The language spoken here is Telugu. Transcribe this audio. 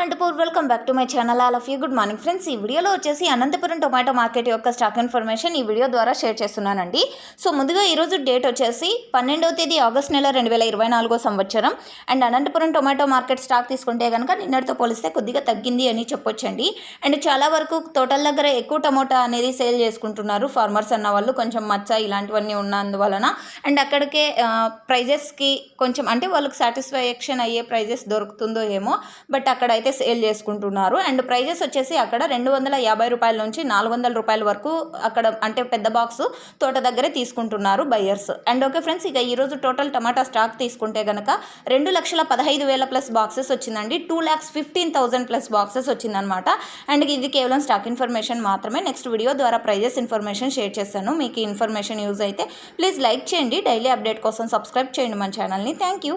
Anantapur. Welcome back to my channel all of you good morning friends ఈ వీడియోలో వచ్చేసి అనంతపురం టొమాటో మార్కెట్ యొక్క స్టాక్ ఇన్ఫర్మేషన్ ఈ వీడియో ద్వారా షేర్ చేస్తున్నానండి. సో ముందుగా ఈరోజు డేట్ వచ్చేసి పన్నెండవ తేదీ ఆగస్ట్ నెల రెండు వేల ఇరవై నాలుగో సంవత్సరం. And Anantapuram tomato market stock తీసుకుంటే కనుక నిన్నటితో పోలిస్తే కొద్దిగా తగ్గింది అని చెప్పొచ్చండి. అండ్ చాలా వరకు తోటల దగ్గర ఎక్కువ టమోటా అనేది సేల్ చేసుకుంటున్నారు ఫార్మర్స్ అన్న వాళ్ళు. కొంచెం మచ్చ ఇలాంటివన్నీ ఉన్నందువలన. అండ్ అక్కడికే ప్రైజెస్కి కొంచెం అంటే వాళ్ళకి సాటిస్ఫాక్షన్ అయ్యే ప్రైజెస్ దొరుకుతుందో ఏమో. బట్ అక్కడ అయితే సేల్ చేసుకుంటున్నారు. అండ్ ప్రైజెస్ వచ్చేసి అక్కడ రెండు వందల యాభై రూపాయల నుంచి నాలుగు వందల రూపాయల వరకు అక్కడ అంటే పెద్ద బాక్స్ తోట దగ్గరే తీసుకుంటున్నారు బయ్యర్స్ అండ్ ఓకే ఫ్రెండ్స్ ఇక ఈరోజు టోటల్ టమాటా స్టాక్ తీసుకుంటే కనుక రెండు లక్షల పదహైదు వేల ప్లస్ బాక్సెస్ వచ్చిందండి. Two lakhs fifteen thousand plus boxes వచ్చిందనమాట అండ్ ఇది కేవలం స్టాక్ ఇన్ఫర్మేషన్ మాత్రమే. నెక్స్ట్ వీడియో ద్వారా ప్రైజెస్ ఇన్ఫర్మేషన్ షేర్ చేస్తాను మీకు ఈ ఇన్ఫర్మేషన్ యూజ్ అయితే ప్లీజ్ లైక్ చేయండి. డైలీ అప్డేట్ కోసం సబ్స్క్రైబ్ చేయండి మన ఛానల్ని. Thank you.